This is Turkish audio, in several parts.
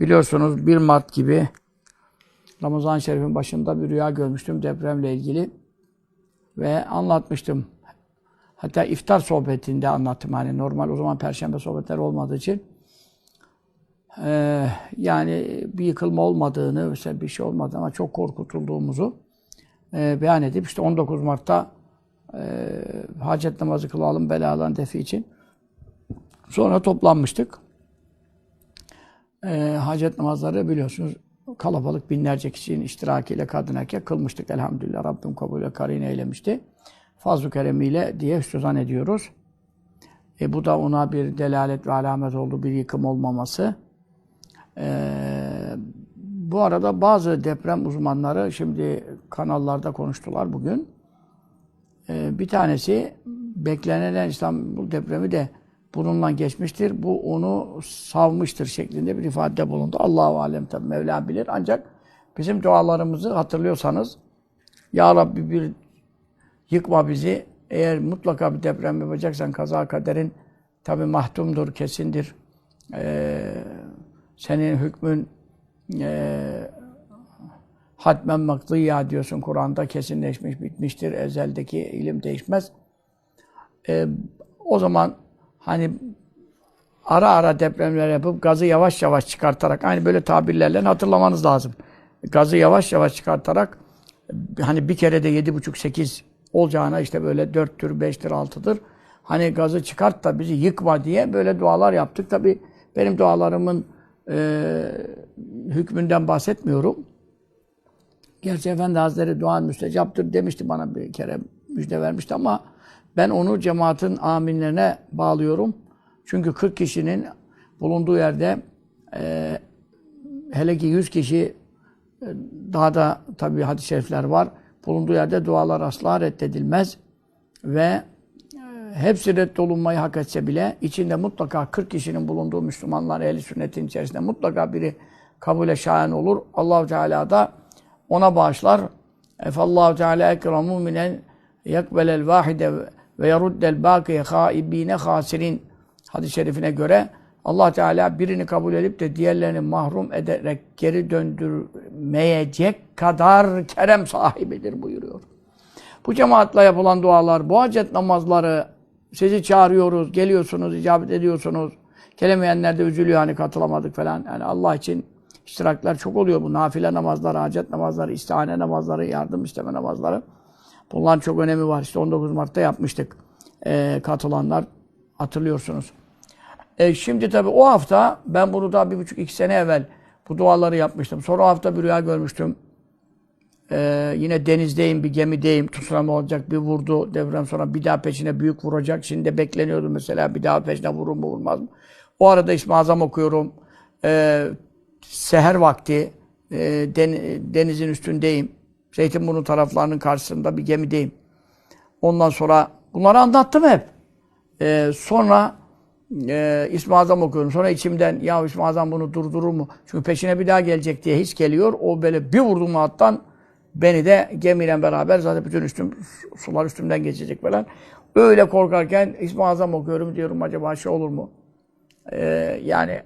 Biliyorsunuz 1 Mart gibi Ramazan-ı Şerif'in başında bir rüya görmüştüm depremle ilgili. Ve anlatmıştım. Hatta iftar sohbetinde anlattım. Hani normal o zaman perşembe sohbetler olmadığı için. Ee, yani bir yıkılma olmadığını, mesela bir şey olmadığını ama çok korkutulduğumuzu e, beyan edip işte 19 Mart'ta e, hacet namazı kılalım belaların defi için. Sonra toplanmıştık. E, hacet namazları biliyorsunuz kalabalık binlerce kişinin iştirakiyle kadın erkek kılmıştık elhamdülillah. Rabbim kabul ve karine eylemişti. Fazl-ı keremiyle diye hüsnü ediyoruz. E, bu da ona bir delalet ve alamet oldu, bir yıkım olmaması. E, bu arada bazı deprem uzmanları şimdi kanallarda konuştular bugün. E, bir tanesi beklenilen İstanbul depremi de bununla geçmiştir. Bu onu savmıştır şeklinde bir ifade bulundu. Allahu alem tabi Mevla bilir. Ancak bizim dualarımızı hatırlıyorsanız Ya Rabbi bir yıkma bizi. Eğer mutlaka bir deprem yapacaksan kaza kaderin tabi mahtumdur, kesindir. Ee, senin hükmün e, hatmen makdiyya diyorsun Kur'an'da kesinleşmiş, bitmiştir. Ezeldeki ilim değişmez. Ee, o zaman hani ara ara depremler yapıp gazı yavaş yavaş çıkartarak aynı böyle tabirlerle hatırlamanız lazım. Gazı yavaş yavaş çıkartarak hani bir kere de yedi buçuk sekiz olacağına işte böyle dörttür, beştir, altıdır. Hani gazı çıkart da bizi yıkma diye böyle dualar yaptık. Tabi benim dualarımın e, hükmünden bahsetmiyorum. Gerçi Efendi Hazretleri duan müstecaptır demişti bana bir kere müjde vermişti ama ben onu cemaatin aminlerine bağlıyorum. Çünkü 40 kişinin bulunduğu yerde e, hele ki 100 kişi e, daha da tabi hadis-i şerifler var. Bulunduğu yerde dualar asla reddedilmez. Ve e, hepsi reddolunmayı hak etse bile içinde mutlaka 40 kişinin bulunduğu Müslümanlar ehli sünnetin içerisinde mutlaka biri kabule şayan olur. Allahu Teala da ona bağışlar. Efallahu Teala ekremu minen yakbelel vahide ve yeruddel bâkiye haibine hasirin hadis-i şerifine göre Allah Teala birini kabul edip de diğerlerini mahrum ederek geri döndürmeyecek kadar kerem sahibidir buyuruyor. Bu cemaatle yapılan dualar, bu hacet namazları sizi çağırıyoruz, geliyorsunuz, icabet ediyorsunuz. Gelemeyenler de üzülüyor hani katılamadık falan. Yani Allah için iştiraklar çok oluyor bu. Nafile namazları, hacet namazları, istihane namazları, yardım isteme namazları. Bunların çok önemi var. İşte 19 Mart'ta yapmıştık. Ee, katılanlar hatırlıyorsunuz. E, şimdi tabii o hafta ben bunu daha bir buçuk iki sene evvel bu duaları yapmıştım. Sonra o hafta bir rüya görmüştüm. Ee, yine denizdeyim, bir gemideyim. Tsunami olacak, bir vurdu. Deprem sonra bir daha peşine büyük vuracak. Şimdi de bekleniyordu mesela bir daha peşine vurur mu vurmaz mı? O arada İsmi Azam okuyorum. Ee, seher vakti e, den, denizin üstündeyim. Zeytinburnu taraflarının karşısında bir gemideyim. Ondan sonra bunları anlattım hep. Ee, sonra e, İsmi Azam okuyorum. Sonra içimden ya İsmi Azam bunu durdurur mu? Çünkü peşine bir daha gelecek diye hiç geliyor. O böyle bir vurdum alttan beni de gemiyle beraber zaten bütün üstüm sular üstümden geçecek falan. Öyle korkarken İsmi Azam okuyorum diyorum acaba şey olur mu? Ee, yani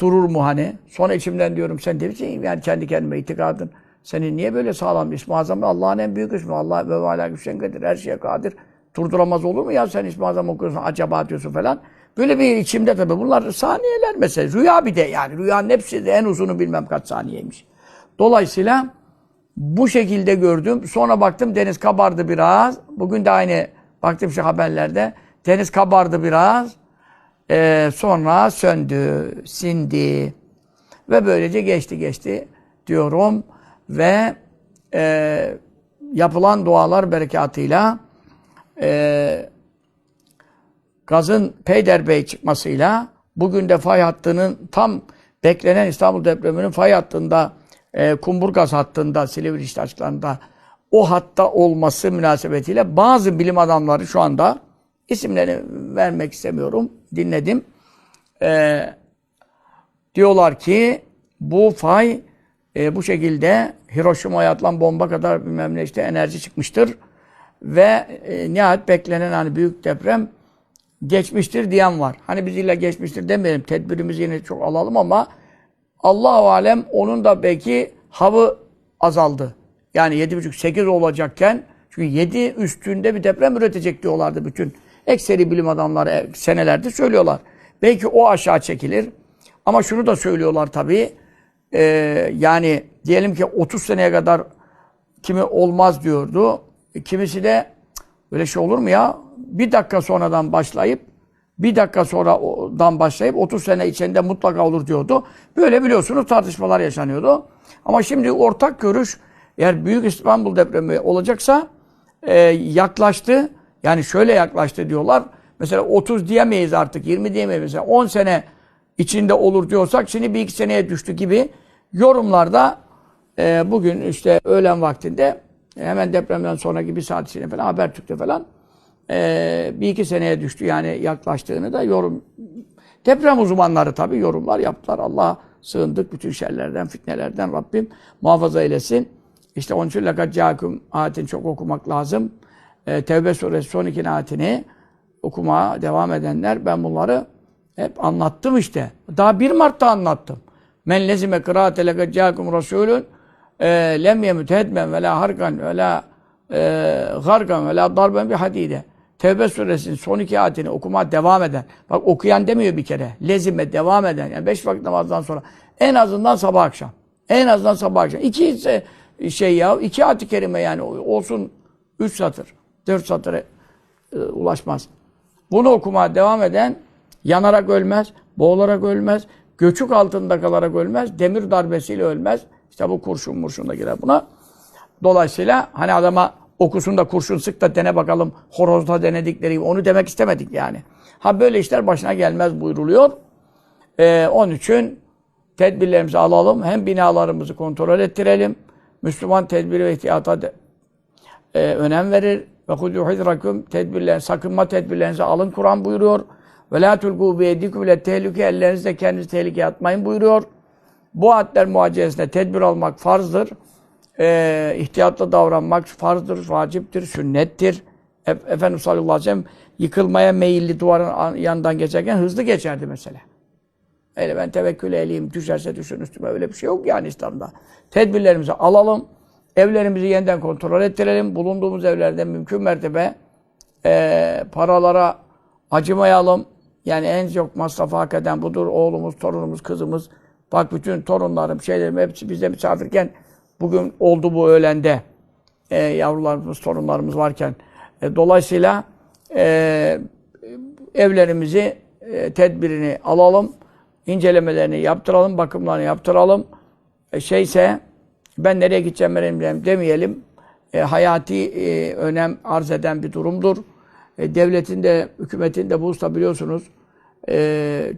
durur mu hani? Sonra içimden diyorum sen de? Yani kendi kendime itikadın. Senin niye böyle sağlam İsmi Azam? Allah'ın en büyük ismi. Allah ve âlâ güçten kadir. Her şeye kadir. Durduramaz olur mu ya sen İsmi Azam okuyorsun acaba diyorsun falan. Böyle bir içimde tabii bunlar saniyeler mesela. Rüya bir de yani. Rüyanın hepsi de en uzunu bilmem kaç saniyeymiş. Dolayısıyla bu şekilde gördüm. Sonra baktım deniz kabardı biraz. Bugün de aynı baktım şu haberlerde. Deniz kabardı biraz. Ee, sonra söndü, sindi. Ve böylece geçti geçti diyorum. Ve e, yapılan dualar berekatıyla e, gazın peyderbey çıkmasıyla bugün de fay hattının tam beklenen İstanbul depreminin fay hattında e, Kumburgaz hattında Silivri işte açıklarında o hatta olması münasebetiyle bazı bilim adamları şu anda isimlerini vermek istemiyorum. Dinledim. E, diyorlar ki bu fay e, bu şekilde Hiroşima'ya atılan bomba kadar bilmem ne işte enerji çıkmıştır. Ve e, nihayet beklenen hani büyük deprem geçmiştir diyen var. Hani biz illa geçmiştir demeyelim. Tedbirimizi yine çok alalım ama Allahu alem onun da belki havı azaldı. Yani 7,5-8 olacakken çünkü 7 üstünde bir deprem üretecek diyorlardı bütün ekseri bilim adamları e, senelerdir söylüyorlar. Belki o aşağı çekilir. Ama şunu da söylüyorlar tabii. Ee, yani diyelim ki 30 seneye kadar kimi olmaz diyordu. E, kimisi de "Cık, böyle şey olur mu ya? Bir dakika sonradan başlayıp bir dakika sonradan başlayıp 30 sene içinde mutlaka olur diyordu. Böyle biliyorsunuz tartışmalar yaşanıyordu. Ama şimdi ortak görüş eğer Büyük İstanbul depremi olacaksa e, yaklaştı. Yani şöyle yaklaştı diyorlar. Mesela 30 diyemeyiz artık, 20 diyemeyiz. Mesela 10 sene içinde olur diyorsak şimdi bir iki seneye düştü gibi yorumlarda e, bugün işte öğlen vaktinde hemen depremden sonraki bir saat içinde falan Habertürk'te falan e, bir iki seneye düştü yani yaklaştığını da yorum deprem uzmanları tabii yorumlar yaptılar. Allah'a sığındık bütün şerlerden, fitnelerden Rabbim muhafaza eylesin. İşte onun için lekad ca'akum ayetini çok okumak lazım. E, Tevbe suresi son iki ayetini okumaya devam edenler ben bunları hep anlattım işte. Daha 1 Mart'ta anlattım. Men lezime kıraate lekad ca'akum rasulun e, lem yemut hedmen ve la harkan ve la e, gargan ve la darben bir hadide. Tevbe suresinin son iki ayetini okumaya devam eden. Bak okuyan demiyor bir kere. Lezime devam eden. Yani beş vakit namazdan sonra. En azından sabah akşam. En azından sabah akşam. İki şey ya, iki ayet-i kerime yani olsun üç satır, dört satıra e, ulaşmaz. Bunu okumaya devam eden yanarak ölmez, boğularak ölmez, göçük altında kalarak ölmez, demir darbesiyle ölmez. İşte bu kurşun murşun da girer buna. Dolayısıyla hani adama okusun da kurşun sık da dene bakalım horozda denedikleri onu demek istemedik yani. Ha böyle işler başına gelmez buyruluyor. Ee, onun için tedbirlerimizi alalım. Hem binalarımızı kontrol ettirelim. Müslüman tedbiri ve ihtiyata de, e, önem verir. Ve hudû hidrakum tedbirler, sakınma tedbirlerinizi alın Kur'an buyuruyor. Ve la tulgû biyedikum ile tehlike ellerinizle kendinizi tehlikeye atmayın buyuruyor. Bu adler muhacesinde tedbir almak farzdır. E, ihtiyatlı davranmak farzdır, vaciptir, sünnettir. E, Efendimiz sallallahu aleyhi ve sellem yıkılmaya meyilli duvarın yanından geçerken hızlı geçerdi mesela. Öyle ben tevekkül edeyim, düşerse düşün üstüme öyle bir şey yok yani İslam'da. Tedbirlerimizi alalım, evlerimizi yeniden kontrol ettirelim, bulunduğumuz evlerde mümkün mertebe e, paralara acımayalım. Yani en çok masrafı hak eden budur. Oğlumuz, torunumuz, kızımız. Bak bütün torunlarım, şeylerim hepsi bizde misafirken bugün oldu bu öğlende. E, yavrularımız, torunlarımız varken. E, dolayısıyla e, evlerimizi e, tedbirini alalım incelemelerini yaptıralım, bakımlarını yaptıralım. E, şeyse ben nereye gideceğim ben demeyelim. E, hayati e, önem arz eden bir durumdur. E, devletin de, hükümetin de bu biliyorsunuz e,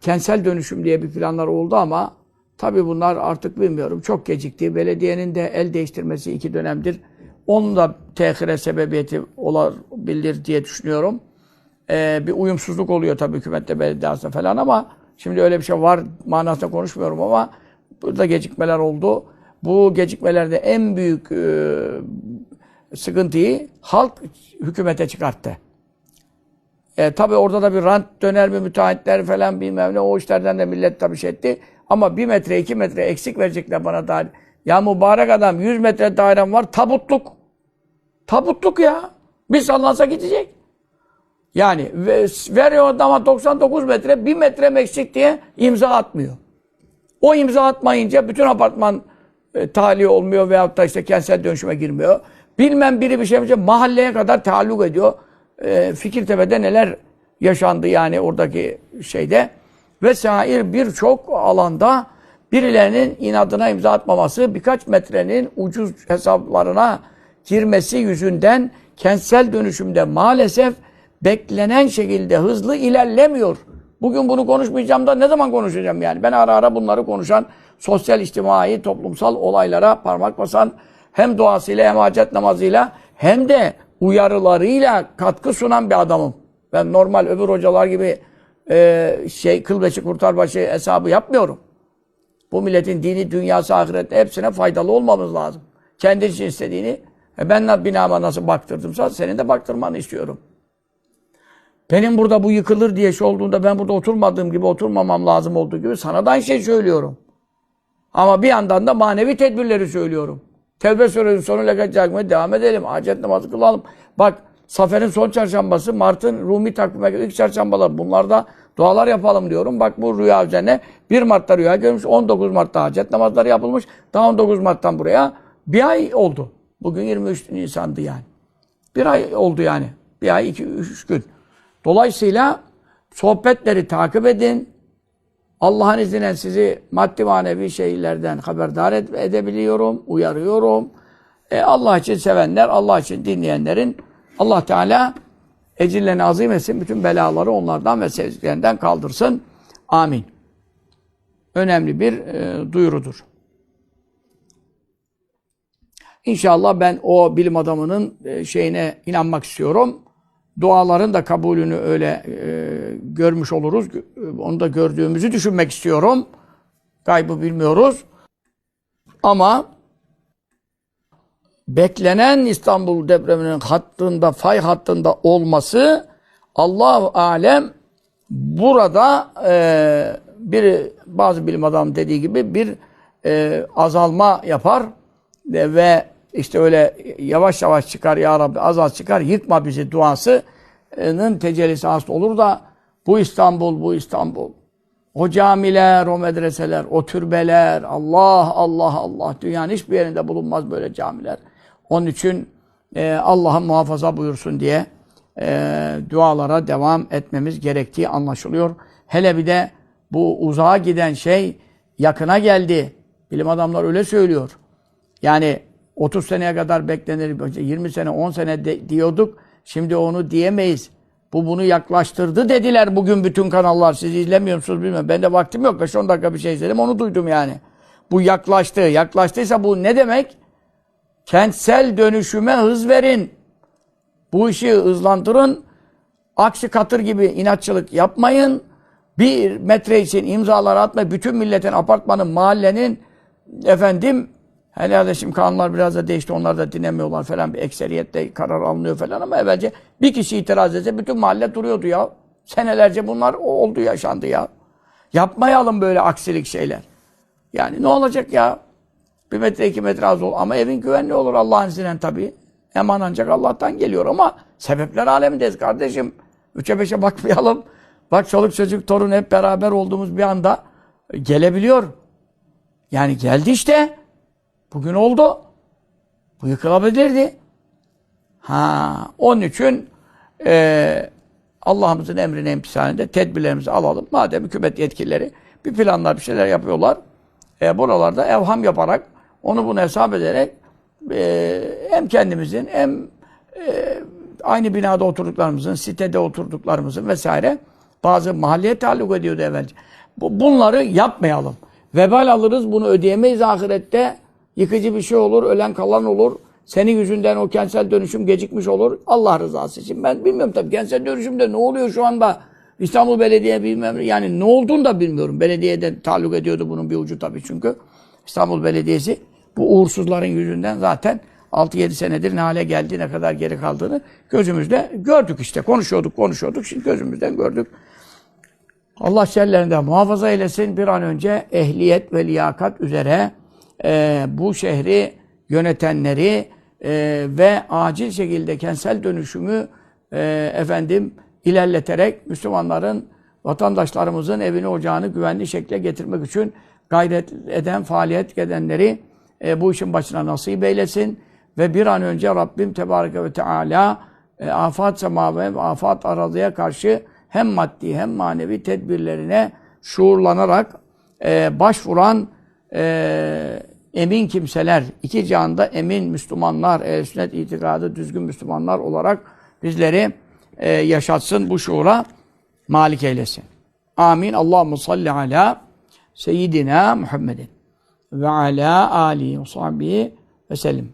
kentsel dönüşüm diye bir planlar oldu ama tabi bunlar artık bilmiyorum çok gecikti. Belediyenin de el değiştirmesi iki dönemdir. Onun da tehire sebebiyeti olabilir diye düşünüyorum e, bir uyumsuzluk oluyor tabii hükümette belediye falan ama şimdi öyle bir şey var manasında konuşmuyorum ama burada gecikmeler oldu. Bu gecikmelerde en büyük e, sıkıntıyı halk hükümete çıkarttı. E, tabii orada da bir rant döner mi müteahhitler falan bilmem ne o işlerden de millet tabii şey etti. Ama bir metre iki metre eksik verecekler bana daire. Ya mübarek adam 100 metre dairem var tabutluk. Tabutluk ya. Bir sallansa gidecek. Yani veriyor adama 99 metre, 1 metre eksik diye imza atmıyor. O imza atmayınca bütün apartman e, tahliye olmuyor veyahut da işte kentsel dönüşüme girmiyor. Bilmem biri bir şey yapınca mahalleye kadar taalluk ediyor. E, Fikirtepe'de neler yaşandı yani oradaki şeyde. Vesaire birçok alanda birilerinin inadına imza atmaması, birkaç metrenin ucuz hesaplarına girmesi yüzünden kentsel dönüşümde maalesef beklenen şekilde hızlı ilerlemiyor. Bugün bunu konuşmayacağım da ne zaman konuşacağım yani? Ben ara ara bunları konuşan, sosyal, içtimai, toplumsal olaylara parmak basan, hem duasıyla hem hacet namazıyla hem de uyarılarıyla katkı sunan bir adamım. Ben normal öbür hocalar gibi e, şey kılbeçi kurtarbaşı hesabı yapmıyorum. Bu milletin dini, dünyası, ahirette hepsine faydalı olmamız lazım. Kendi için istediğini, e ben binama nasıl baktırdımsa senin de baktırmanı istiyorum. benim burada bu yıkılır diye şey olduğunda ben burada oturmadığım gibi oturmamam lazım olduğu gibi sana da aynı şey söylüyorum. Ama bir yandan da manevi tedbirleri söylüyorum. Tevbe suresi sonu lekacakmaya devam edelim. Hacet namazı kılalım. Bak Safer'in son çarşambası, Mart'ın Rumi takvime ilk çarşambalar. Bunlarda dualar yapalım diyorum. Bak bu rüya üzerine 1 Mart'ta rüya görmüş. 19 Mart'ta hacet namazları yapılmış. Daha 19 Mart'tan buraya bir ay oldu. Bugün 23 Nisan'dı yani. Bir ay oldu yani. Bir ay, iki, üç gün. Dolayısıyla sohbetleri takip edin. Allah'ın izniyle sizi maddi manevi şeylerden haberdar ed- edebiliyorum, uyarıyorum. E, Allah için sevenler, Allah için dinleyenlerin Allah Teala ecirlerini azim etsin, bütün belaları onlardan ve sevdiklerinden kaldırsın. Amin. Önemli bir e, duyurudur. İnşallah ben o bilim adamının e, şeyine inanmak istiyorum. Duaların da kabulünü öyle e, görmüş oluruz. Onu da gördüğümüzü düşünmek istiyorum. Kaybı bilmiyoruz. Ama beklenen İstanbul depreminin hattında, fay hattında olması Allah alem burada e, bir bazı bilim adamı dediği gibi bir e, azalma yapar ve, ve işte öyle yavaş yavaş çıkar ya Rabbi az az çıkar yıkma bizi duasının tecellisi hasıl olur da bu İstanbul bu İstanbul o camiler, o medreseler, o türbeler, Allah, Allah, Allah. Dünyanın hiçbir yerinde bulunmaz böyle camiler. Onun için e, Allah'ın muhafaza buyursun diye e, dualara devam etmemiz gerektiği anlaşılıyor. Hele bir de bu uzağa giden şey yakına geldi. Bilim adamlar öyle söylüyor. Yani 30 seneye kadar beklenir, 20 sene, 10 sene de- diyorduk. Şimdi onu diyemeyiz. Bu bunu yaklaştırdı dediler bugün bütün kanallar. Siz izlemiyor musunuz bilmiyorum. Ben de vaktim yok. 5-10 dakika bir şey izledim. Onu duydum yani. Bu yaklaştı. Yaklaştıysa bu ne demek? Kentsel dönüşüme hız verin. Bu işi hızlandırın. Aksi katır gibi inatçılık yapmayın. Bir metre için imzalar atmayın. Bütün milletin, apartmanın, mahallenin efendim herhalde şimdi kanunlar biraz da değişti. Onlar da dinlemiyorlar falan. Bir ekseriyetle karar alınıyor falan ama evvelce bir kişi itiraz etse bütün mahalle duruyordu ya. Senelerce bunlar oldu yaşandı ya. Yapmayalım böyle aksilik şeyler. Yani ne olacak ya? Bir metre iki metre az ol. Ama evin güvenli olur Allah'ın izniyle tabii. Eman ancak Allah'tan geliyor ama sebepler alemindeyiz kardeşim. Üçe beşe bakmayalım. Bak çoluk çocuk torun hep beraber olduğumuz bir anda gelebiliyor. Yani geldi işte. Bugün oldu. Bu yıkılabilirdi. Ha, onun için eee Allah'ımızın emrine imtisalinde tedbirlerimizi alalım. Madem hükümet yetkilileri bir planlar bir şeyler yapıyorlar. E, buralarda evham yaparak onu bunu hesap ederek e, hem kendimizin hem e, aynı binada oturduklarımızın, sitede oturduklarımızın vesaire bazı mahalleye taalluk ediyordu evvelce. Bu, bunları yapmayalım. Vebal alırız, bunu ödeyemeyiz ahirette. Yıkıcı bir şey olur, ölen kalan olur. Senin yüzünden o kentsel dönüşüm gecikmiş olur. Allah rızası için. Ben bilmiyorum tabii kentsel dönüşümde ne oluyor şu anda? İstanbul Belediye bilmem yani ne olduğunu da bilmiyorum. Belediyeden taalluk ediyordu bunun bir ucu tabii çünkü. İstanbul Belediyesi bu uğursuzların yüzünden zaten 6-7 senedir ne hale geldi, ne kadar geri kaldığını gözümüzde gördük işte. Konuşuyorduk, konuşuyorduk. Şimdi gözümüzden gördük. Allah şerlerinden muhafaza eylesin. Bir an önce ehliyet ve liyakat üzere e, bu şehri yönetenleri e, ve acil şekilde kentsel dönüşümü e, efendim ilerleterek Müslümanların, vatandaşlarımızın evini ocağını güvenli şekle getirmek için gayret eden, faaliyet edenleri e, bu işin başına nasip eylesin. Ve bir an önce Rabbim Tebareke ve Teala e, afat semave ve afat aralıya karşı hem maddi hem manevi tedbirlerine şuurlanarak e, başvuran e, emin kimseler, iki canda emin Müslümanlar, ehl sünnet itikadı düzgün Müslümanlar olarak bizleri e, yaşatsın, bu şuura malik eylesin. Amin. Allahu salli ala seyyidina Muhammedin ve ala alihi ve sahbihi ve sellem.